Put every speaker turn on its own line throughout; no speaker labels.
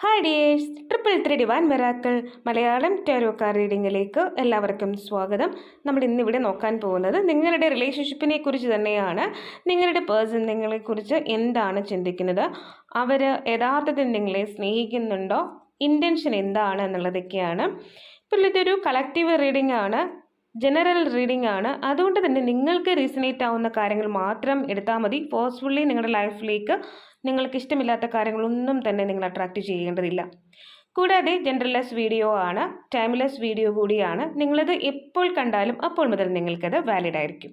Hi dears triple three divine miracles Malayalam tarot card റീഡിങ്ങിലേക്ക് എല്ലാവർക്കും സ്വാഗതം. നമ്മൾ ഇന്നിവിടെ നോക്കാൻ പോകുന്നത് നിങ്ങളുടെ റിലേഷൻഷിപ്പിനെ കുറിച്ച് തന്നെയാണ്. നിങ്ങളുടെ പേഴ്സൺ നിങ്ങളെക്കുറിച്ച് എന്താണ് ചിന്തിക്കുന്നത്? അവർ യഥാർത്ഥത്തിൽ നിങ്ങളെ സ്നേഹിക്കുന്നുണ്ടോ? ഇന്റൻഷൻ എന്താണ് എന്നുള്ളതൊക്കെയാണ്. ഇപ്പോൾ ഇതൊരു കളക്റ്റീവ് റീഡിംഗ് ആണ് ജനറൽ റീഡിംഗ് ആണ്. അതുകൊണ്ട് തന്നെ നിങ്ങൾക്ക് റീസണേറ്റ് ആവുന്ന കാര്യങ്ങൾ മാത്രം എടുത്താൽ മതി. ഫോഴ്സ്ഫുള്ളി നിങ്ങളുടെ ലൈഫിലേക്ക് നിങ്ങൾക്ക് ഇഷ്ടമില്ലാത്ത കാര്യങ്ങളൊന്നും തന്നെ നിങ്ങൾ അട്രാക്റ്റ് ചെയ്യേണ്ടതില്ല. കൂടാതെ ജെൻഡർലെസ് വീഡിയോ ആണ് ടൈംലെസ് വീഡിയോ കൂടിയാണ്. നിങ്ങളത് എപ്പോൾ കണ്ടാലും അപ്പോൾ മുതൽ നിങ്ങൾക്കത് വാലിഡ് ആയിരിക്കും.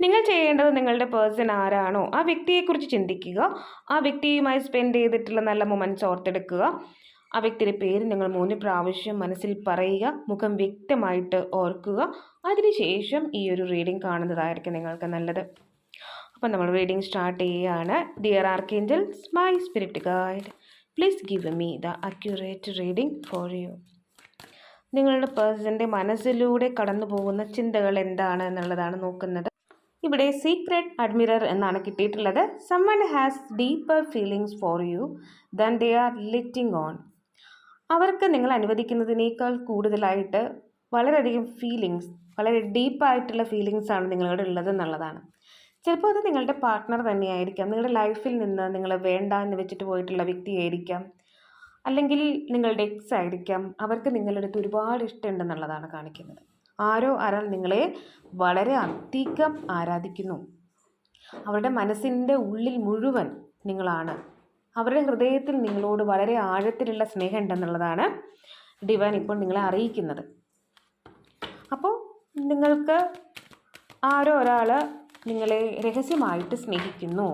നിങ്ങൾ ചെയ്യേണ്ടത് നിങ്ങളുടെ പേഴ്സൺ ആരാണോ ആ വ്യക്തിയെക്കുറിച്ച് ചിന്തിക്കുക. ആ വ്യക്തിയുമായി സ്പെൻഡ് ചെയ്തിട്ടുള്ള നല്ല മൊമെന്റ്സ് ഓർത്തെടുക്കുക. ആ വ്യക്തിയുടെ പേര് നിങ്ങൾ മൂന്ന് പ്രാവശ്യം മനസ്സിൽ പറയുക മുഖം വ്യക്തമായിട്ട് ഓർക്കുക. അതിനുശേഷം ഈ ഒരു റീഡിംഗ് കാണുന്നതായിരിക്കും നിങ്ങൾക്ക് നല്ലത്. അപ്പം നമ്മൾ റീഡിംഗ് സ്റ്റാർട്ട് ചെയ്യുകയാണ്. Dear archangels my spirit guide please give me the accurate reading for you നിങ്ങളുടെ പേഴ്സന്റെ മനസ്സിലൂടെ കടന്നു പോകുന്ന ചിന്തകൾ എന്താണ് എന്നുള്ളതാണ് നോക്കുന്നത്. ഇവിടെ സീക്രട്ട് അഡ്മിറർ എന്നാണ് കിട്ടിയിട്ടുള്ളത്. Someone has deeper feelings for you than they are letting on അവർക്ക് നിങ്ങൾ അനുവദിക്കുന്നതിനേക്കാൾ കൂടുതലായിട്ട് വളരെയധികം ഫീലിങ്സ് വളരെ ഡീപ്പായിട്ടുള്ള ഫീലിങ്സാണ് നിങ്ങളുടെ ഉള്ളത് എന്നുള്ളതാണ്. ചിലപ്പോൾ അത് നിങ്ങളുടെ പാർട്ട്ണർ തന്നെയായിരിക്കാം. നിങ്ങളുടെ ലൈഫിൽ നിന്ന് നിങ്ങൾ വേണ്ട എന്ന് വെച്ചിട്ട് പോയിട്ടുള്ള വ്യക്തിയായിരിക്കാം. അല്ലെങ്കിൽ നിങ്ങളുടെ എക്സ് ആയിരിക്കാം. അവർക്ക് നിങ്ങളുടെ അടുത്ത് ഒരുപാട് ഇഷ്ടമുണ്ടെന്നുള്ളതാണ് കാണിക്കുന്നത്. ആരോ ആരാൾ നിങ്ങളെ വളരെ അധികം ആരാധിക്കുന്നു. അവരുടെ മനസ്സിന്റെ ഉള്ളിൽ മുഴുവൻ നിങ്ങളാണ്. അവരുടെ ഹൃദയത്തിൽ നിങ്ങളോട് വളരെ ആഴത്തിലുള്ള സ്നേഹം ഉണ്ടെന്നുള്ളതാണ് ഡിവാൻ ഇപ്പോൾ നിങ്ങളെ അറിയിക്കുന്നത്. അപ്പോൾ നിങ്ങൾക്ക് ആരോ ഒരാൾ നിങ്ങളെ രഹസ്യമായിട്ട് സ്നേഹിക്കുന്നു.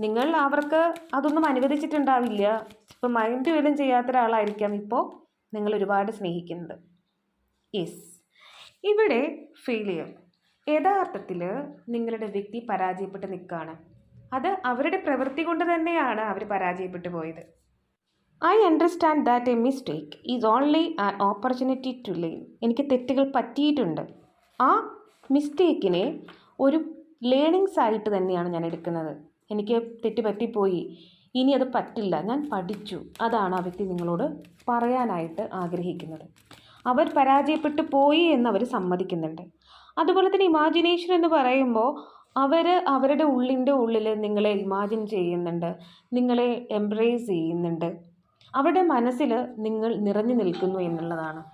നിങ്ങൾ അവർക്ക് അതൊന്നും അനുവദിച്ചിട്ടുണ്ടാവില്ല. ഇപ്പം മൈൻഡ് പോലും ചെയ്യാത്ത ഒരാളായിരിക്കാം ഇപ്പോൾ നിങ്ങൾ ഒരുപാട് സ്നേഹിക്കുന്നത്. യെസ് ഇവിടെ ഫെയിലിയർ യഥാർത്ഥത്തിൽ നിങ്ങളുടെ വ്യക്തി പരാജയപ്പെട്ട് നിൽക്കുകയാണ്. അത് അവരുടെ പ്രവൃത്തി കൊണ്ട് തന്നെയാണ് അവർ പരാജയപ്പെട്ടു പോയത്. I understand that a mistake is only an opportunity to learn എനിക്ക് തെറ്റുകൾ പറ്റിയിട്ടുണ്ട്. ആ മിസ്റ്റേക്കിനെ ഒരു ലേണിങ്സ് ആയിട്ട് തന്നെയാണ് ഞാൻ എടുക്കുന്നത്. എനിക്ക് തെറ്റ് പറ്റിപ്പോയി ഇനി അത് പറ്റില്ല. ഞാൻ പഠിച്ചു. അതാണ് ആ വ്യക്തി നിങ്ങളോട് പറയാനായിട്ട് ആഗ്രഹിക്കുന്നത്. അവർ പരാജയപ്പെട്ടു പോയി എന്ന് അവർ സമ്മതിക്കുന്നുണ്ട്. അതുപോലെ തന്നെ ഇമാജിനേഷൻ എന്ന് പറയുമ്പോൾ അവർ അവരുടെ ഉള്ളിന്റെ ഉള്ളിൽ നിങ്ങളെ ഇമാജിൻ ചെയ്യുന്നുണ്ട്. നിങ്ങളെ എംബ്രേസ് ചെയ്യുന്നുണ്ട്. അവരുടെ മനസ്സിൽ നിങ്ങൾ നിറഞ്ഞു നിൽക്കുന്നു എന്നുള്ളതാണ്.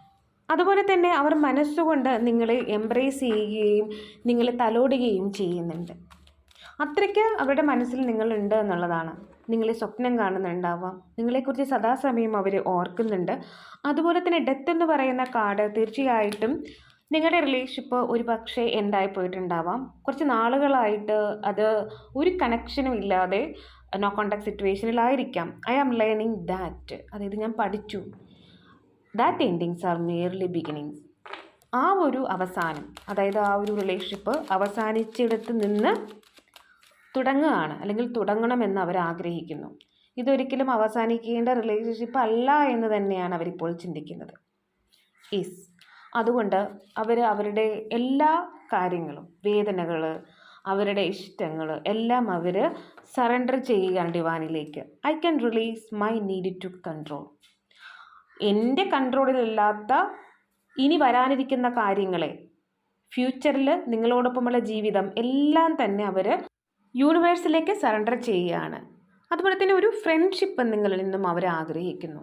അതുപോലെ തന്നെ അവർ മനസ്സുകൊണ്ട് നിങ്ങളെ എംബ്രേസ് ചെയ്യുകയും നിങ്ങളെ തലോടുകയും ചെയ്യുന്നുണ്ട്. അത്രയ്ക്ക് അവരുടെ മനസ്സിൽ നിങ്ങളുണ്ട് എന്നുള്ളതാണ്. നിങ്ങളെ സ്വപ്നം കാണുന്നുണ്ടാവാം. നിങ്ങളെക്കുറിച്ച് സദാസമയം അവർ ഓർക്കുന്നുണ്ട്. അതുപോലെ തന്നെ ഡെത്ത് എന്ന് പറയുന്ന കാർഡ് തീർച്ചയായിട്ടും നിങ്ങളുടെ റിലേഷൻഷിപ്പ് ഒരു പക്ഷേ എൻഡായി പോയിട്ടുണ്ടാവാം. കുറച്ച് നാളുകളായിട്ട് അത് ഒരു കണക്ഷനും ഇല്ലാതെ നോ കോണ്ടാക്ട് സിറ്റുവേഷനിലായിരിക്കാം ഐ ആം ലേണിംഗ് ദാറ്റ് അതായത് ഞാൻ പഠിച്ചു. That endings are merely beginnings ആ ഒരു അവസാനം അതായത് ആ ഒരു റിലേഷൻഷിപ്പ് അവസാനിച്ചിടത്ത് നിന്ന് തുടങ്ങുകയാണ് അല്ലെങ്കിൽ തുടങ്ങണമെന്ന് അവർ ആഗ്രഹിക്കുന്നു. ഇതൊരിക്കലും അവസാനിക്കേണ്ട റിലേഷൻഷിപ്പ് അല്ല എന്ന് തന്നെയാണ് അവരിപ്പോൾ ചിന്തിക്കുന്നത്. ഈസ് അതുകൊണ്ട് അവർ അവരുടെ എല്ലാ കാര്യങ്ങളും വേദനകൾ അവരുടെ ഇഷ്ടങ്ങൾ എല്ലാം അവർ സറണ്ടർ ചെയ്യുകയാണ് ഡിവാനിലേക്ക്. I can release my need to control എന്റെ കൺട്രോളിലില്ലാത്ത ഇനി വരാനിരിക്കുന്ന കാര്യങ്ങളെ ഫ്യൂച്ചറിൽ നിങ്ങളോടൊപ്പമുള്ള ജീവിതം എല്ലാം തന്നെ അവർ യൂണിവേഴ്സിലേക്ക് സറണ്ടർ ചെയ്യുകയാണ്. അതുപോലെ തന്നെ ഒരു ഫ്രണ്ട്ഷിപ്പ് നിങ്ങളിൽ നിന്നും അവർ ആഗ്രഹിക്കുന്നു.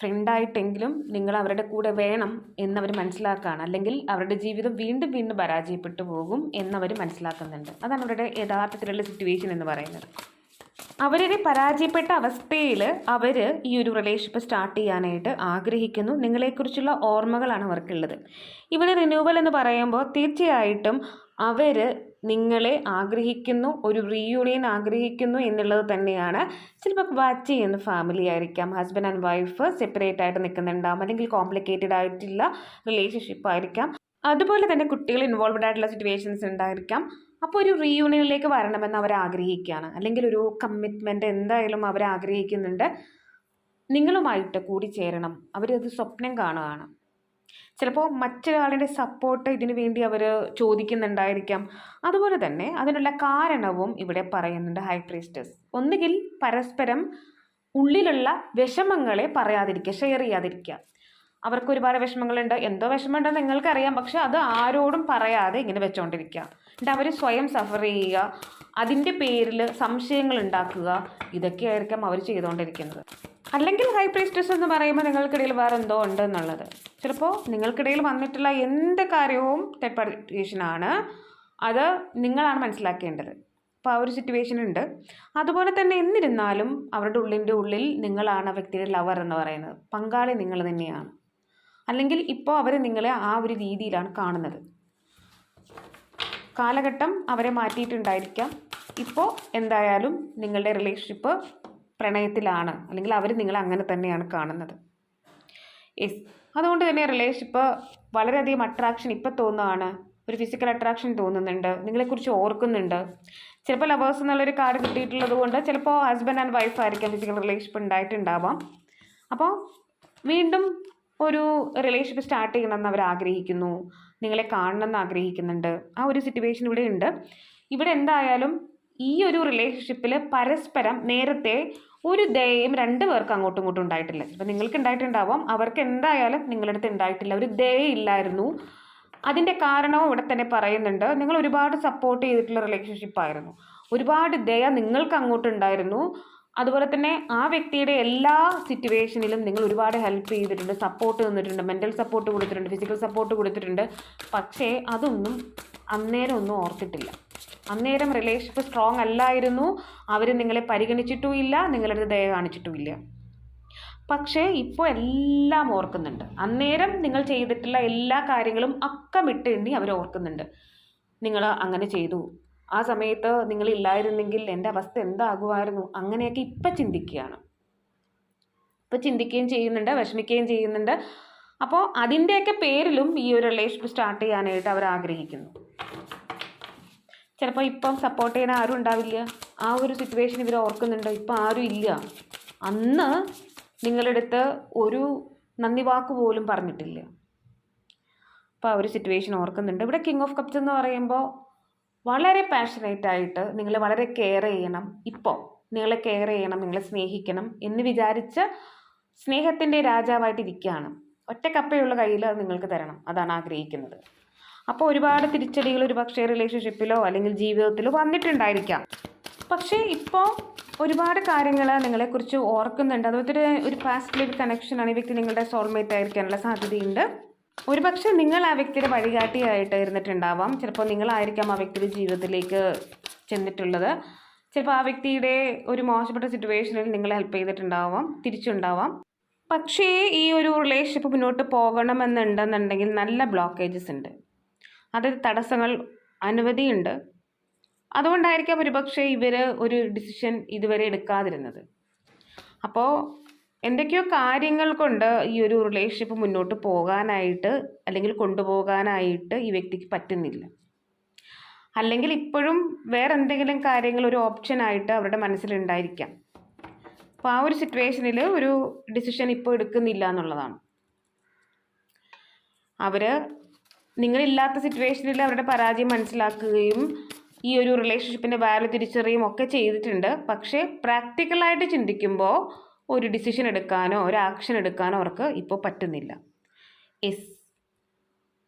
ഫ്രണ്ടായിട്ടെങ്കിലും നിങ്ങൾ അവരുടെ കൂടെ വേണം എന്നവർ മനസ്സിലാക്കുകയാണ് അല്ലെങ്കിൽ അവരുടെ ജീവിതം വീണ്ടും വീണ്ടും പരാജയപ്പെട്ടു പോകും എന്നവർ മനസ്സിലാക്കുന്നുണ്ട്. അതാണ് അവരുടെ യഥാർത്ഥത്തിലുള്ള സിറ്റുവേഷൻ എന്ന് പറയുന്നത്. അവരുടെ പരാജയപ്പെട്ട അവസ്ഥയിൽ അവർ ഈ ഒരു റിലേഷൻഷിപ്പ് സ്റ്റാർട്ട് ചെയ്യാനായിട്ട് ആഗ്രഹിക്കുന്നു. നിങ്ങളെക്കുറിച്ചുള്ള ഓർമ്മകളാണ് അവർക്കുള്ളത്. ഇവിടെ റിന്യൂവൽ എന്ന് പറയുമ്പോൾ തീർച്ചയായിട്ടും അവർ നിങ്ങളെ ആഗ്രഹിക്കുന്നു ഒരു റീയൂണിയൻ ആഗ്രഹിക്കുന്നു എന്നുള്ളത് തന്നെയാണ്. ചിലപ്പോൾ വാച്ച് ചെയ്യുന്ന ഫാമിലി ആയിരിക്കാം. ഹസ്ബൻഡ് ആൻഡ് വൈഫ് സെപ്പറേറ്റ് ആയിട്ട് നിൽക്കുന്നുണ്ടാവും. അല്ലെങ്കിൽ കോംപ്ലിക്കേറ്റഡ് ആയിട്ടുള്ള റിലേഷൻഷിപ്പ് ആയിരിക്കാം. അതുപോലെ തന്നെ കുട്ടികൾ ഇൻവോൾവഡ് ആയിട്ടുള്ള സിറ്റുവേഷൻസ് ഉണ്ടായിരിക്കാം. അപ്പോൾ ഒരു റീയൂണിയനിലേക്ക് വരണമെന്ന് അവർ ആഗ്രഹിക്കുകയാണ്. അല്ലെങ്കിൽ ഒരു കമ്മിറ്റ്മെന്റ് എന്തായാലും അവർ ആഗ്രഹിക്കുന്നുണ്ട്. നിങ്ങളുമായിട്ട് കൂടി ചേരണം. അവരത് സ്വപ്നം കാണുകയാണ്. ചിലപ്പോൾ മറ്റൊരാളുടെ സപ്പോർട്ട് ഇതിനു വേണ്ടി അവർ ചോദിക്കുന്നുണ്ടായിരിക്കാം. അതുപോലെ തന്നെ അതിനുള്ള കാരണവും ഇവിടെ പറയുന്നുണ്ട് ഹൈ പ്രീസ്റ്റസ് ഒന്നുകിൽ പരസ്പരം ഉള്ളിലുള്ള വിഷമങ്ങളെ പറയാതിരിക്കുക ഷെയർ ചെയ്യാതിരിക്കുക. അവർക്ക് ഒരുപാട് വിഷമങ്ങളുണ്ട്. എന്തോ വിഷമമുണ്ടെന്ന് നിങ്ങൾക്കറിയാം. പക്ഷെ അത് ആരോടും പറയാതെ ഇങ്ങനെ വെച്ചുകൊണ്ടിരിക്കുക എന്നിട്ട് അവർ സ്വയം സഫർ ചെയ്യുക. അതിന്റെ പേരിൽ സംശയങ്ങൾ ഉണ്ടാക്കുക ഇതൊക്കെയായിരിക്കാം അവർ ചെയ്തുകൊണ്ടിരിക്കുന്നത് അല്ലെങ്കിൽ ഹൈ പ്രീസ്റ്റസ് എന്ന് പറയുമ്പോൾ നിങ്ങൾക്കിടയിൽ വേറെ എന്തോ ഉണ്ട് എന്നുള്ളത് ചിലപ്പോൾ നിങ്ങൾക്കിടയിൽ വന്നിട്ടുള്ള എന്ത് കാര്യവും തേർഡ് പാർട്ടീഷനാണ് അത് നിങ്ങളാണ് മനസ്സിലാക്കേണ്ടത്. അപ്പോൾ ആ ഒരു സിറ്റുവേഷൻ ഉണ്ട്. അതുപോലെ തന്നെ എന്നിരുന്നാലും അവരുടെ ഉള്ളിന്റെ ഉള്ളിൽ നിങ്ങളാണ് ആ വ്യക്തിയുടെ ലവർ എന്ന് പറയുന്നത്. പങ്കാളി നിങ്ങൾ തന്നെയാണ്. അല്ലെങ്കിൽ ഇപ്പോൾ അവർ നിങ്ങളെ ആ ഒരു രീതിയിലാണ് കാണുന്നത്. കാലഘട്ടം അവരെ മാറ്റിയിട്ടുണ്ടായിരിക്കാം. ഇപ്പോൾ എന്തായാലും നിങ്ങളുടെ റിലേഷൻഷിപ്പ് പ്രണയത്തിലാണ്. അല്ലെങ്കിൽ അവർ നിങ്ങളെ അങ്ങനെ തന്നെയാണ് കാണുന്നത്. യെസ് അതുകൊണ്ട് തന്നെ റിലേഷൻഷിപ്പ് വളരെയധികം അട്രാക്ഷൻ ഇപ്പോൾ തോന്നുകയാണ് ഒരു ഫിസിക്കൽ അട്രാക്ഷൻ തോന്നുന്നുണ്ട്. നിങ്ങളെക്കുറിച്ച് ഓർക്കുന്നുണ്ട്. ചിലപ്പോൾ ലവേഴ്സ് എന്നുള്ളൊരു കാർഡ് കിട്ടിയിട്ടുള്ളത് കൊണ്ട് ചിലപ്പോൾ ഹസ്ബൻഡ് ആൻഡ് വൈഫ് ആയിരിക്കാം ഫിസിക്കൽ റിലേഷൻഷിപ്പ് ഉണ്ടായിട്ടുണ്ടാവാം. അപ്പോൾ വീണ്ടും ഒരു റിലേഷൻഷിപ്പ് സ്റ്റാർട്ട് ചെയ്യണമെന്ന് അവർ ആഗ്രഹിക്കുന്നു. നിങ്ങളെ കാണണമെന്ന് ആഗ്രഹിക്കുന്നുണ്ട്. ആ ഒരു സിറ്റുവേഷൻ ഇവിടെ ഉണ്ട്. ഇവിടെ എന്തായാലും ഈ ഒരു റിലേഷൻഷിപ്പിൽ പരസ്പരം നേരത്തെ ഒരു ദയയും രണ്ട് പേർക്ക് അങ്ങോട്ടും ഇങ്ങോട്ടും ഉണ്ടായിട്ടില്ല. ഇപ്പം നിങ്ങൾക്ക് ഉണ്ടായിട്ടുണ്ടാവാം. അവർക്ക് എന്തായാലും നിങ്ങളുടെ അടുത്ത് ഉണ്ടായിട്ടില്ല. ഒരു ദയയില്ലായിരുന്നു. അതിന്റെ കാരണവും ഇവിടെ തന്നെ പറയുന്നുണ്ട്. നിങ്ങൾ ഒരുപാട് സപ്പോർട്ട് ചെയ്തിട്ടുള്ള റിലേഷൻഷിപ്പായിരുന്നു ഒരുപാട് ദയ നിങ്ങൾക്ക് അങ്ങോട്ട് ഉണ്ടായിരുന്നു. അതുപോലെ തന്നെ ആ വ്യക്തിയുടെ എല്ലാ സിറ്റുവേഷനിലും നിങ്ങൾ ഒരുപാട് ഹെൽപ്പ് ചെയ്തിട്ടുണ്ട് സപ്പോർട്ട് തന്നിട്ടുണ്ട് മെന്റൽ സപ്പോർട്ട് കൊടുത്തിട്ടുണ്ട് ഫിസിക്കൽ സപ്പോർട്ട് കൊടുത്തിട്ടുണ്ട്. പക്ഷേ അതൊന്നും അന്നേരം ഒന്നും ഓർത്തിട്ടില്ല. അന്നേരം റിലേഷൻഷിപ്പ് സ്ട്രോങ് അല്ലായിരുന്നു. അവർ നിങ്ങളെ പരിഗണിച്ചിട്ടും ഇല്ല നിങ്ങളുടെ ദയ കാണിച്ചിട്ടുമില്ല. പക്ഷേ ഇപ്പോൾ എല്ലാം ഓർക്കുന്നുണ്ട്. അന്നേരം നിങ്ങൾ ചെയ്തിട്ടുള്ള എല്ലാ കാര്യങ്ങളും അക്കമിട്ട് എണ്ണി അവർ ഓർക്കുന്നുണ്ട്. നിങ്ങൾ അങ്ങനെ ചെയ്തു. ആ സമയത്ത് നിങ്ങൾ ഇല്ലായിരുന്നെങ്കിൽ എന്റെ അവസ്ഥ എന്താകുമായിരുന്നു? അങ്ങനെയൊക്കെ ഇപ്പം ചിന്തിക്കുകയാണ്. ഇപ്പം ചിന്തിക്കുകയും ചെയ്യുന്നുണ്ട് വിഷമിക്കുകയും ചെയ്യുന്നുണ്ട്. അപ്പോൾ അതിന്റെയൊക്കെ പേരിലും ഈ ഒരു റിലേഷൻഷിപ്പ് സ്റ്റാർട്ട് ചെയ്യാനായിട്ട് അവർ ആഗ്രഹിക്കുന്നു. ചിലപ്പോൾ ഇപ്പം സപ്പോർട്ട് ചെയ്യാൻ ആരും ഉണ്ടാവില്ല. ആ ഒരു സിറ്റുവേഷൻ ഇവർ ഓർക്കുന്നുണ്ട്. ഇപ്പം ആരും ഇല്ല. അന്ന് നിങ്ങളുടെ അടുത്ത് ഒരു നന്ദി വാക്ക് പോലും പറഞ്ഞിട്ടില്ല. അപ്പോൾ ആ ഒരു സിറ്റുവേഷൻ ഓർക്കുന്നുണ്ട്. ഇവിടെ കിങ് ഓഫ് കപ്സ് എന്ന് പറയുമ്പോൾ വളരെ പാഷനേറ്റ് ആയിട്ട് നിങ്ങൾ വളരെ കെയർ ചെയ്യണം. ഇപ്പോൾ നിങ്ങളെ കെയർ ചെയ്യണം നിങ്ങളെ സ്നേഹിക്കണം എന്ന് വിചാരിച്ച് സ്നേഹത്തിന്റെ രാജാവായിട്ട് ഇരിക്കുകയാണ്. ഒറ്റ കപ്പയുള്ള കയ്യിൽ അത് നിങ്ങൾക്ക് തരണം. അതാണ് ആഗ്രഹിക്കുന്നത്. അപ്പോൾ ഒരുപാട് തിരിച്ചടികൾ ഒരു പക്ഷേ റിലേഷൻഷിപ്പിലോ അല്ലെങ്കിൽ ജീവിതത്തിലോ വന്നിട്ടുണ്ടായിരിക്കാം. പക്ഷേ ഇപ്പോൾ ഒരുപാട് കാര്യങ്ങൾ നിങ്ങളെക്കുറിച്ച് ഓർക്കുന്നുണ്ട്. അതുപോലെ ഒരു ഒരു പാസ്റ്റ് ലൈഫ് കണക്ഷനാണ് ഈ വ്യക്തി നിങ്ങളുടെ സോൾമേറ്റ് ആയിരിക്കാനുള്ള സാധ്യതയുണ്ട്. ഒരുപക്ഷെ നിങ്ങൾ ആ വ്യക്തിയുടെ വഴികാട്ടിയായിട്ട് ഇരുന്നിട്ടുണ്ടാവാം ചിലപ്പോൾ നിങ്ങളായിരിക്കാം ആ വ്യക്തിയുടെ ജീവിതത്തിലേക്ക് ചെന്നിട്ടുള്ളത്. ചിലപ്പോൾ ആ വ്യക്തിയുടെ ഒരു മോശപ്പെട്ട സിറ്റുവേഷനിൽ നിങ്ങളെ ഹെൽപ്പ് ചെയ്തിട്ടുണ്ടാവാം തിരിച്ചുണ്ടാവാം. പക്ഷേ ഈ ഒരു റിലേഷൻഷിപ്പ് മുന്നോട്ട് പോകണമെന്നുണ്ടെന്നുണ്ടെങ്കിൽ നല്ല ബ്ലോക്കേജസ് ഉണ്ട്. അതായത് തടസ്സങ്ങൾ അനവധിയുണ്ട് അതുകൊണ്ടായിരിക്കാം ഒരുപക്ഷെ ഇവർ ഒരു ഡിസിഷൻ ഇതുവരെ എടുക്കാതിരുന്നത്. അപ്പോൾ എന്തൊക്കെയോ കാര്യങ്ങൾ കൊണ്ട് ഈ ഒരു റിലേഷൻഷിപ്പ് മുന്നോട്ട് പോകാനായിട്ട് അല്ലെങ്കിൽ കൊണ്ടുപോകാനായിട്ട് ഈ വ്യക്തിക്ക് പറ്റുന്നില്ല. അല്ലെങ്കിൽ ഇപ്പോഴും വേറെ എന്തെങ്കിലും കാര്യങ്ങൾ ഒരു ഓപ്ഷനായിട്ട് അവരുടെ മനസ്സിലുണ്ടായിരിക്കാം. അപ്പോൾ ആ ഒരു സിറ്റുവേഷനിൽ ഒരു ഡിസിഷൻ ഇപ്പോൾ എടുക്കുന്നില്ല എന്നുള്ളതാണ്. അവർ നിങ്ങളില്ലാത്ത സിറ്റുവേഷനിൽ അവരുടെ പരാജയം മനസ്സിലാക്കുകയും ഈ ഒരു റിലേഷൻഷിപ്പിന്റെ വാല്യൂ തിരിച്ചറിയുകയും ഒക്കെ ചെയ്തിട്ടുണ്ട്. പക്ഷേ പ്രാക്ടിക്കലായിട്ട് ചിന്തിക്കുമ്പോൾ ഒരു ഡിസിഷൻ എടുക്കാനോ ഒരു ആക്ഷൻ എടുക്കാനോ അവർക്ക് ഇപ്പോൾ പറ്റുന്നില്ല. എസ്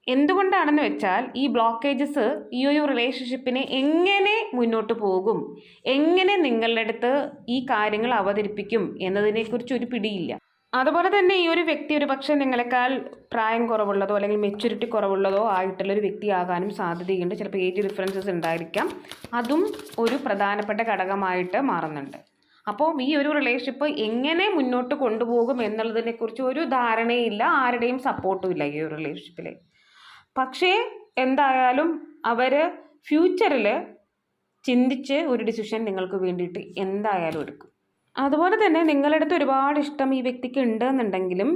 എന്തുകൊണ്ടാണെന്ന് വെച്ചാൽ ഈ ബ്ലോക്കേജസ് ഈ ഒരു റിലേഷൻഷിപ്പിനെ എങ്ങനെ മുന്നോട്ട് പോകും? എങ്ങനെ നിങ്ങളുടെ അടുത്ത് ഈ കാര്യങ്ങൾ അവതരിപ്പിക്കും എന്നതിനെക്കുറിച്ച് ഒരു പിടിയില്ല. അതുപോലെ തന്നെ ഈ ഒരു വ്യക്തി ഒരു പക്ഷേ നിങ്ങളെക്കാൾ പ്രായം കുറവുള്ളതോ അല്ലെങ്കിൽ മെച്യൂരിറ്റി കുറവുള്ളതോ ആയിട്ടുള്ള ഒരു വ്യക്തി വ്യക്തിയാകാനും സാധ്യതയുണ്ട്. ചിലപ്പോൾ ഏജ് ഡിഫറൻസസ് ഉണ്ടായിരിക്കാം. അതും ഒരു പ്രധാനപ്പെട്ട ഘടകമായിട്ട് മാറുന്നുണ്ട്. അപ്പോൾ ഈ ഒരു റിലേഷൻഷിപ്പ് എങ്ങനെ മുന്നോട്ട് കൊണ്ടുപോകും എന്നുള്ളതിനെക്കുറിച്ച് ഒരു ധാരണയില്ല ആരുടെയും സപ്പോർട്ടും ഇല്ല ഈ ഒരു റിലേഷൻഷിപ്പിൽ പക്ഷേ എന്തായാലും അവർ ഫ്യൂച്ചറിൽ ചിന്തിച്ച് ഒരു ഡിസിഷൻ നിങ്ങൾക്ക് വേണ്ടിയിട്ട് എന്തായാലും എടുക്കും. അതുപോലെ തന്നെ നിങ്ങളുടെ അടുത്ത് ഒരുപാട് ഇഷ്ടം ഈ വ്യക്തിക്ക് ഉണ്ട് എന്നുണ്ടെങ്കിലും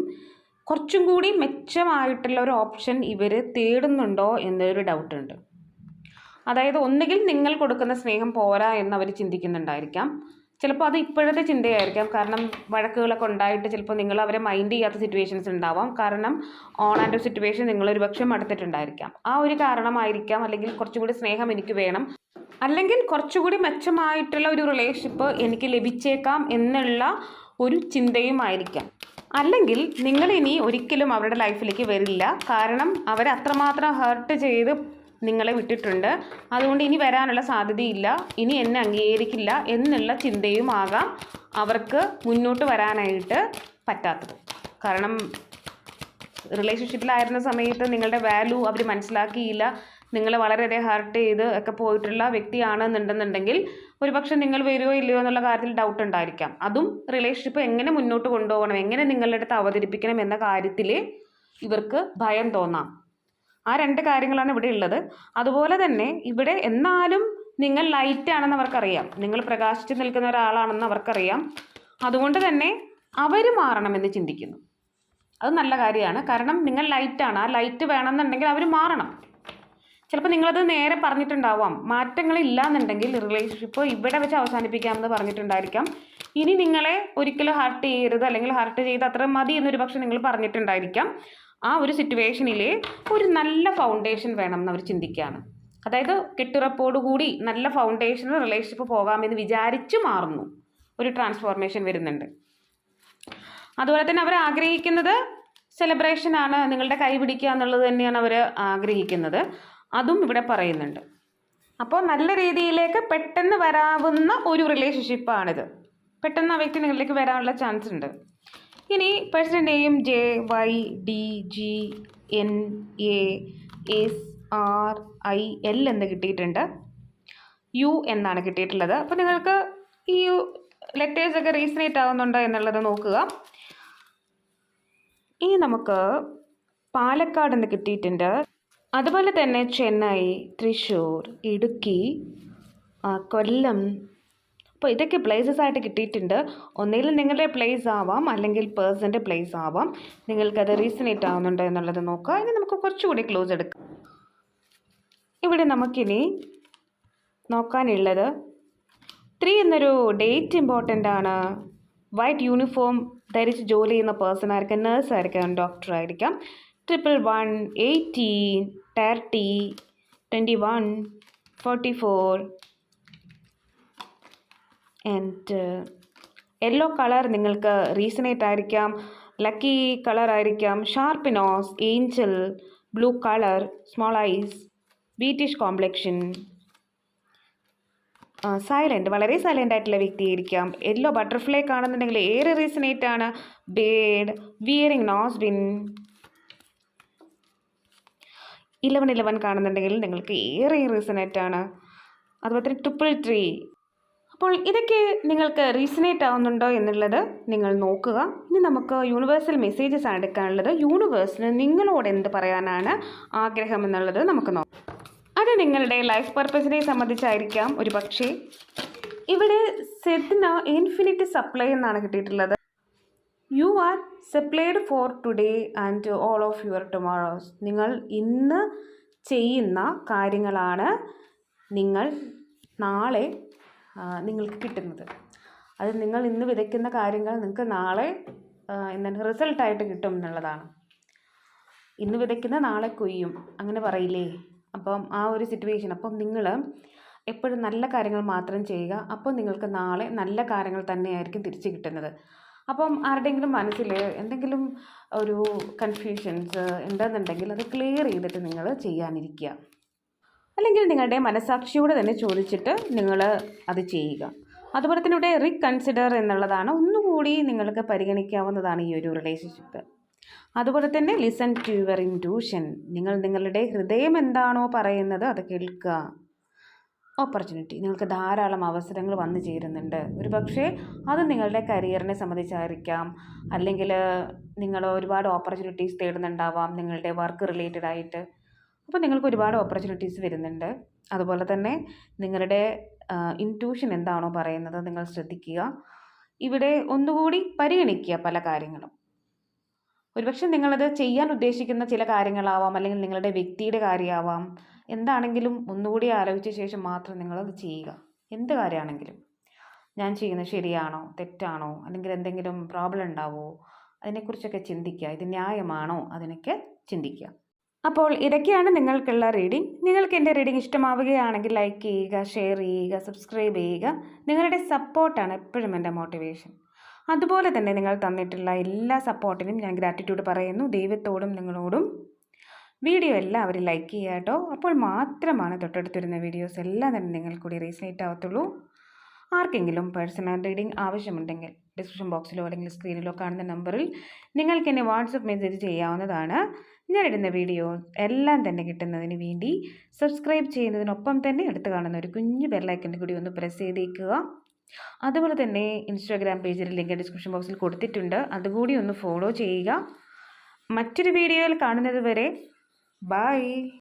കുറച്ചും കൂടി മെച്ചമായിട്ടുള്ള ഒരു ഓപ്ഷൻ ഇവർ തേടുന്നുണ്ടോ എന്നൊരു ഡൗട്ട് ഉണ്ട്. അതായത് ഒന്നുകിൽ നിങ്ങൾ കൊടുക്കുന്ന സ്നേഹം പോരാ എന്ന് അവർ ചിന്തിക്കുന്നുണ്ടായിരിക്കാം. ചിലപ്പോൾ അത് ഇപ്പോഴത്തെ ചിന്തയായിരിക്കാം. കാരണം വഴക്കുകളൊക്കെ ഉണ്ടായിട്ട് ചിലപ്പോൾ നിങ്ങൾ അവരെ മൈൻഡ് ചെയ്യാത്ത സിറ്റുവേഷൻസ് ഉണ്ടാവാം. കാരണം ഓൺ ആൻഡ് സിറ്റുവേഷൻ നിങ്ങൾ നിങ്ങളൊരു പക്ഷേ മടുത്തിട്ടുണ്ടായിരിക്കാം. ആ ഒരു കാരണമായിരിക്കാം. അല്ലെങ്കിൽ കുറച്ചുകൂടി സ്നേഹം എനിക്ക് വേണം. അല്ലെങ്കിൽ കുറച്ചുകൂടി മെച്ചമായിട്ടുള്ള ഒരു റിലേഷൻഷിപ്പ് എനിക്ക് ലഭിച്ചേക്കാം എന്നുള്ള ഒരു ചിന്തയും ആയിരിക്കാം. അല്ലെങ്കിൽ നിങ്ങൾ ഇനി ഒരിക്കലും അവരുടെ ലൈഫിലേക്ക് വരില്ല. കാരണം അവരെ അത്രമാത്രം ഹേർട്ട് ചെയ്ത് നിങ്ങളെ വിട്ടിട്ടുണ്ട്. അതുകൊണ്ട് ഇനി വരാനുള്ള സാധ്യതയില്ല. ഇനി എന്നെ അംഗീകരിക്കില്ല എന്നുള്ള ചിന്തയും ആകാം അവർക്ക് മുന്നോട്ട് വരാനായിട്ട് പറ്റാത്തത്. കാരണം റിലേഷൻഷിപ്പിലായിരുന്ന സമയത്ത് നിങ്ങളുടെ വാല്യൂ അവർ മനസ്സിലാക്കിയില്ല. നിങ്ങളെ വളരെയധികം ഹർട്ട് ചെയ്ത് ഒക്കെ പോയിട്ടുള്ള വ്യക്തിയാണെന്നുണ്ടെന്നുണ്ടെങ്കിൽ ഒരുപക്ഷെ നിങ്ങൾ വരുമോ ഇല്ലയോ എന്നുള്ള കാര്യത്തിൽ ഡൗട്ട് ഉണ്ടായിരിക്കാം. അതും റിലേഷൻഷിപ്പ് എങ്ങനെ മുന്നോട്ട് കൊണ്ടുപോകണം എങ്ങനെ നിങ്ങളുടെ അടുത്ത് അവതരിപ്പിക്കണം എന്ന കാര്യത്തിൽ ഇവർക്ക് ഭയം തോന്നാം. ആ രണ്ട് കാര്യങ്ങളാണ് ഇവിടെ ഉള്ളത്. അതുപോലെ തന്നെ ഇവിടെ എന്നാലും നിങ്ങൾ ലൈറ്റ് ആണെന്ന് അവർക്കറിയാം. നിങ്ങൾ പ്രകാശിച്ച് നിൽക്കുന്ന ഒരാളാണെന്ന് അവർക്കറിയാം. അതുകൊണ്ട് തന്നെ അവർ മാറണമെന്ന് ചിന്തിക്കുന്നു. അത് നല്ല കാര്യമാണ്. കാരണം നിങ്ങൾ ലൈറ്റാണ് ആ ലൈറ്റ് വേണമെന്നുണ്ടെങ്കിൽ അവർ മാറണം. ചിലപ്പോൾ നിങ്ങളത് നേരെ പറഞ്ഞിട്ടുണ്ടാവാം. മാറ്റങ്ങളില്ല എന്നുണ്ടെങ്കിൽ റിലേഷൻഷിപ്പ് ഇവിടെ വെച്ച് അവസാനിപ്പിക്കാമെന്ന് പറഞ്ഞിട്ടുണ്ടായിരിക്കാം. ഇനി നിങ്ങളെ ഒരിക്കലും ഹർട്ട് ചെയ്യരുത് അല്ലെങ്കിൽ ഹർട്ട് ചെയ്ത് അത്ര മതി എന്നൊരു പക്ഷെ നിങ്ങൾ പറഞ്ഞിട്ടുണ്ടായിരിക്കാം. ആ ഒരു സിറ്റുവേഷനിൽ ഒരു നല്ല ഫൗണ്ടേഷൻ വേണം എന്ന് അവർ ചിന്തിക്കുകയാണ് അതായത് കെട്ടുറപ്പോടുകൂടി നല്ല ഫൗണ്ടേഷനിൽ റിലേഷൻഷിപ്പ് പോകാമെന്ന് വിചാരിച്ച് മാറുന്നു. ഒരു ട്രാൻസ്ഫോർമേഷൻ വരുന്നുണ്ട്. അതുപോലെ തന്നെ അവർ ആഗ്രഹിക്കുന്നത് സെലിബ്രേഷനാണ് നിങ്ങളുടെ കൈ പിടിക്കുക എന്നുള്ളത് തന്നെയാണ് അവർ ആഗ്രഹിക്കുന്നത്. അതും ഇവിടെ പറയുന്നുണ്ട്. അപ്പോൾ നല്ല രീതിയിലേക്ക് പെട്ടെന്ന് വരാവുന്ന ഒരു റിലേഷൻഷിപ്പാണിത് പെട്ടെന്ന് ആ വ്യക്തി നിങ്ങളിലേക്ക് വരാനുള്ള ചാൻസ് ഉണ്ട്. ഇനി personal name J Y D G N A S R I L എന്ന് കിട്ടിയിട്ടുണ്ട്. യു എന്നാണ് കിട്ടിയിട്ടുള്ളത്. അപ്പോൾ നിങ്ങൾക്ക് ഈ ലെറ്റേഴ്സൊക്കെ റീസണേറ്റ് ആവുന്നുണ്ടോ എന്നുള്ളത് നോക്കുക. ഇനി നമുക്ക് പാലക്കാട് എന്ന് കിട്ടിയിട്ടുണ്ട്. അതുപോലെ തന്നെ ചെന്നൈ തൃശ്ശൂർ ഇടുക്കി കൊല്ലം അപ്പോൾ ഇതൊക്കെ പ്ലേസസ് ആയിട്ട് കിട്ടിയിട്ടുണ്ട്. ഒന്നുകിൽ നിങ്ങളുടെ പ്ലേസ് ആവാം അല്ലെങ്കിൽ പേഴ്സന്റെ പ്ലേസ് ആവാം. നിങ്ങൾക്കത് റീസണേറ്റ് ആവുന്നുണ്ടോ എന്നുള്ളത് നോക്കുക. ഇനി നമുക്ക് കുറച്ചുകൂടി ക്ലോസ് എടുക്കാം. ഇവിടെ നമുക്കിനി നോക്കാനുള്ളത് ത്രീ എന്നൊരു ഡേറ്റ് ഇമ്പോർട്ടന്റ് ആണ്. വൈറ്റ് യൂണിഫോം ധരിച്ച് ജോലി ചെയ്യുന്ന പേഴ്സൺ ആയിരിക്കാം നേഴ്സ് ആയിരിക്കാം ഡോക്ടർ ആയിരിക്കാം. Triple one eighteen thirty twenty one forty four and yellow colour നിങ്ങൾക്ക് റീസണേറ്റ് ആയിരിക്കാം. ലക്കി കളർ ആയിരിക്കാം. Sharp nose angel blue colour small eyes wheatish complexion silent വളരെ സൈലന്റ് ആയിട്ടുള്ള വ്യക്തിയായിരിക്കാം. യെല്ലോ ബട്ടർഫ്ലൈ കാണുന്നുണ്ടെങ്കിൽ ഏറെ റീസണേറ്റ് ആണ്. Bird wearing nose pin eleven eleven കാണുന്നുണ്ടെങ്കിൽ നിങ്ങൾക്ക് ഏറെ റീസണേറ്റ് ആണ്. അതുപോലെ തന്നെ ട്രിപ്പിൾ ത്രീ അപ്പോൾ ഇതൊക്കെ നിങ്ങൾക്ക് റീസണേറ്റ് ആവുന്നുണ്ടോ എന്നുള്ളത് നിങ്ങൾ നോക്കുക. ഇനി നമുക്ക് യൂണിവേഴ്സൽ മെസ്സേജസ് ആണ് എടുക്കാനുള്ളത്. യൂണിവേഴ്സിന് നിങ്ങളോട് എന്ത് പറയാനാണ് ആഗ്രഹം എന്നുള്ളത് നമുക്ക് നോക്കാം അത് നിങ്ങളുടെ ലൈഫ് പർപ്പസിനെ സംബന്ധിച്ചായിരിക്കാം ഒരു പക്ഷേ ഇവിടെ സെറ്റിന് ഇൻഫിനിറ്റ് സപ്ലൈ എന്നാണ് കിട്ടിയിട്ടുള്ളത്. You are supplied for today and all of your tomorrows നിങ്ങൾ ഇന്ന് ചെയ്യുന്ന കാര്യങ്ങളാണ് നിങ്ങൾ നാളെ നിങ്ങൾക്ക് കിട്ടുന്നത്. അത് നിങ്ങൾ ഇന്ന് വിതയ്ക്കുന്ന കാര്യങ്ങൾ നിങ്ങൾക്ക് നാളെ എന്താണ് റിസൾട്ടായിട്ട് കിട്ടും എന്നുള്ളതാണ്. ഇന്ന് വിതയ്ക്കുന്ന നാളെ കൊയ്യും. അങ്ങനെ പറയില്ലേ? അപ്പം ആ ഒരു സിറ്റുവേഷൻ അപ്പം നിങ്ങൾ എപ്പോഴും നല്ല കാര്യങ്ങൾ മാത്രം ചെയ്യുക. അപ്പോൾ നിങ്ങൾക്ക് നാളെ നല്ല കാര്യങ്ങൾ തന്നെയായിരിക്കും തിരിച്ച് കിട്ടുന്നത്. അപ്പം ആരുടെയെങ്കിലും മനസ്സിൽ എന്തെങ്കിലും ഒരു കൺഫ്യൂഷൻസ് ഉണ്ടെന്നുണ്ടെങ്കിൽ അത് ക്ലിയർ ചെയ്തിട്ട് നിങ്ങൾ ചെയ്യാനിരിക്കുക. അല്ലെങ്കിൽ നിങ്ങളുടെ മനസാക്ഷിയോട് തന്നെ ചോദിച്ചിട്ട് നിങ്ങൾ അത് ചെയ്യുക. അതുപോലെ തന്നെ ഇവിടെ റീകൺസിഡർ എന്നുള്ളതാണ് ഒന്നുകൂടി നിങ്ങൾക്ക് പരിഗണിക്കാവുന്നതാണ് ഈ ഒരു റിലേഷൻഷിപ്പ് അതുപോലെ തന്നെ ലിസൺ ടു യുവർ ഇന്റ്യൂഷൻ നിങ്ങൾ നിങ്ങളുടെ ഹൃദയം എന്താണോ പറയുന്നത് അത് കേൾക്കുക. ഓപ്പർച്യൂണിറ്റി നിങ്ങൾക്ക് ധാരാളം അവസരങ്ങൾ വന്നു ചേരുന്നുണ്ട്. ഒരു പക്ഷേ അത് നിങ്ങളുടെ കരിയറിനെ സംബന്ധിച്ചായിരിക്കാം. അല്ലെങ്കിൽ നിങ്ങൾ ഒരുപാട് ഓപ്പർച്യൂണിറ്റീസ് തേടുന്നുണ്ടാവാം. നിങ്ങളുടെ വർക്ക് റിലേറ്റഡ് ആയിട്ട്. അപ്പോൾ നിങ്ങൾക്ക് ഒരുപാട് ഓപ്പർച്യൂണിറ്റീസ് വരുന്നുണ്ട്. അതുപോലെ തന്നെ നിങ്ങളുടെ ഇൻട്യൂഷൻ എന്താണോ പറയുന്നത് നിങ്ങൾ ശ്രദ്ധിക്കുക. ഇവിടെ ഒന്നുകൂടി പരിഗണിക്കുക പല കാര്യങ്ങളും. ഒരുപക്ഷെ നിങ്ങളത് ചെയ്യാൻ ഉദ്ദേശിക്കുന്ന ചില കാര്യങ്ങളാവാം അല്ലെങ്കിൽ നിങ്ങളുടെ വ്യക്തിയുടെ കാര്യമാവാം. എന്താണെങ്കിലും ഒന്നുകൂടി ആലോചിച്ച ശേഷം മാത്രം നിങ്ങളത് ചെയ്യുക. എന്ത് കാര്യമാണെങ്കിലും. ഞാൻ ചെയ്യുന്നത് ശരിയാണോ? തെറ്റാണോ? അല്ലെങ്കിൽ എന്തെങ്കിലും പ്രോബ്ലം ഉണ്ടാവുമോ? അതിനെക്കുറിച്ചൊക്കെ ചിന്തിക്കുക. ഇത് ന്യായമാണോ? അതിനൊക്കെ ചിന്തിക്കുക. അപ്പോൾ ഇതൊക്കെയാണ് നിങ്ങൾക്കുള്ള റീഡിംഗ്. നിങ്ങൾക്ക് എന്റെ റീഡിംഗ് ഇഷ്ടമാവുകയാണെങ്കിൽ ലൈക്ക് ചെയ്യുക ഷെയർ ചെയ്യുക സബ്സ്ക്രൈബ് ചെയ്യുക. നിങ്ങളുടെ സപ്പോർട്ടാണ് എപ്പോഴും എന്റെ മോട്ടിവേഷൻ. അതുപോലെ തന്നെ നിങ്ങൾ തന്നിട്ടുള്ള എല്ലാ സപ്പോർട്ടിനും ഞാൻ ഗ്രാറ്റിറ്റ്യൂഡ് പറയുന്നു. ദൈവത്തോടും നിങ്ങളോടും. വീഡിയോ എല്ലാവരും ലൈക്ക് ചെയ്യുക കേട്ടോ. അപ്പോൾ മാത്രമാണ് തൊട്ടടുത്തിരുന്ന വീഡിയോസ് എല്ലാം തന്നെ നിങ്ങൾ കൂടി റീസ്നേറ്റ് ആവത്തുള്ളൂ. ആർക്കെങ്കിലും പേഴ്സണൽ റീഡിംഗ് ആവശ്യമുണ്ടെങ്കിൽ ഡിസ്ക്രിപ്ഷൻ ബോക്സിലോ അല്ലെങ്കിൽ സ്ക്രീനിലോ കാണുന്ന നമ്പറിൽ നിങ്ങൾക്ക് എന്നെ വാട്സപ്പ് മെസ്സേജ് ചെയ്യാവുന്നതാണ്. ഞാനിടുന്ന വീഡിയോ എല്ലാം തന്നെ കിട്ടുന്നതിന് വേണ്ടി സബ്സ്ക്രൈബ് ചെയ്യുന്നതിനൊപ്പം തന്നെ എടുത്തു കാണുന്ന ഒരു കുഞ്ഞു ബെല്ലൈക്കന്റെ കൂടി ഒന്ന് പ്രസ് ചെയ്തേക്കുക. അതുപോലെ തന്നെ ഇൻസ്റ്റാഗ്രാം പേജിൽ ലിങ്ക് ഡിസ്ക്രിപ്ഷൻ ബോക്സിൽ കൊടുത്തിട്ടുണ്ട്. അതുകൂടി ഒന്ന് ഫോളോ ചെയ്യുക. മറ്റൊരു വീഡിയോയിൽ കാണുന്നത് വരെ ബൈ